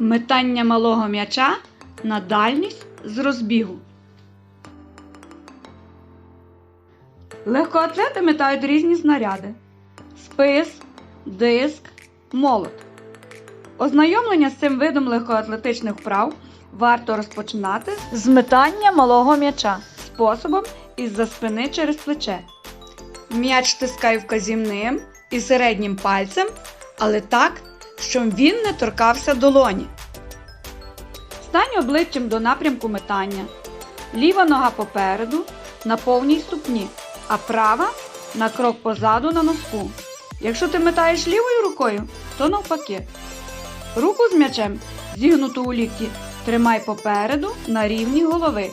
Метання малого м'яча на дальність з розбігу. Легкоатлети метають різні снаряди: спис, диск, молот. Ознайомлення з цим видом легкоатлетичних вправ варто розпочинати з метання малого м'яча способом із-за спини через плече. М'яч стискай вказівним і середнім пальцем, але так, щоб він не торкався долоні. Стань обличчям до напрямку метання. Ліва нога попереду на повній ступні, а права на крок позаду на носку. Якщо ти метаєш лівою рукою, то навпаки. Руку з м'ячем, зігнуту у лікті, тримай попереду на рівні голови.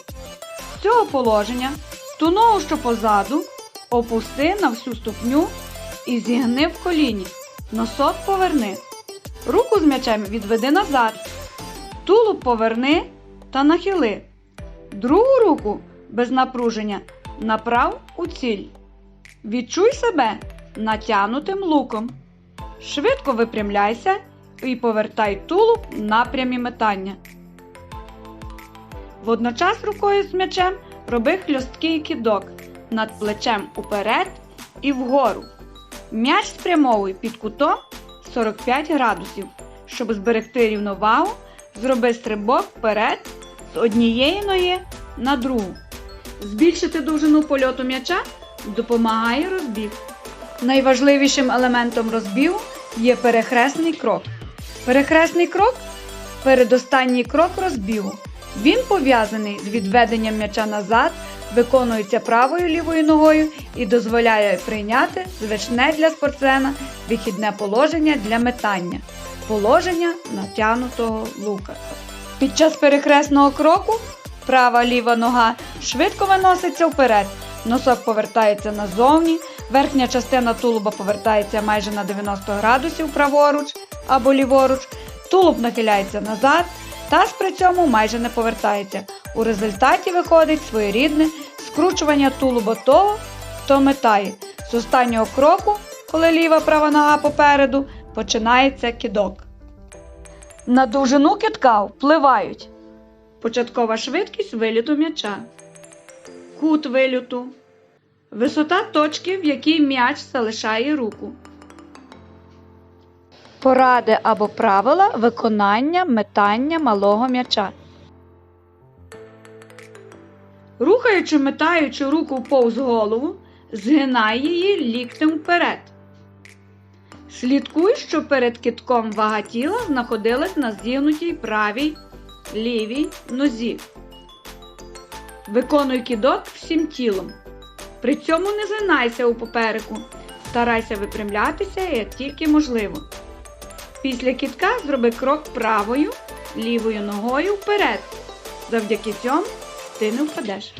З цього положення ту ногу, що позаду, опусти на всю ступню і зігни в коліні. Носок поверни. Руку з м'ячем відведи назад. Тулуб поверни та нахили. Другу руку без напруження направ у ціль. Відчуй себе натянутим луком. Швидко випрямляйся і повертай тулуб в напрямі метання. Водночас рукою з м'ячем роби хльосткий кидок над плечем уперед і вгору. М'яч спрямовуй під кутом 45 градусів. Щоб зберегти рівновагу, зроби стрибок вперед з однієї ноги на другу. Збільшити довжину польоту м'яча допомагає розбіг. Найважливішим елементом розбігу є перехресний крок. Перехресний крок передостанній крок розбігу. Він пов'язаний з відведенням м'яча назад, виконується правою лівою ногою і дозволяє прийняти звичне для спортсмена вихідне положення для метання положення натягнутого лука. Під час перехресного кроку права ліва нога швидко виноситься вперед, носок повертається назовні, верхня частина тулуба повертається майже на 90 градусів праворуч або ліворуч, тулуб нахиляється назад, таз при цьому майже не повертається. У результаті виходить своєрідне скручування тулуба того, хто метає. З останнього кроку, коли ліва права нога попереду, починається кидок. На довжину кидка впливають початкова швидкість виліту м'яча, кут виліту, висота точки, в якій м'яч залишає руку. Поради або правила виконання метання малого м'яча. Рухаючи метаючи руку повз голову, згинай її ліктем вперед. Слідкуй, щоб перед китком вага тіла знаходилась на зігнутій правій лівій нозі. Виконуй кидок всім тілом. При цьому не згинайся у попереку. Старайся випрямлятися як тільки можливо. Після кітка зроби крок правою, лівою ногою вперед. Завдяки цьому ти не впадеш.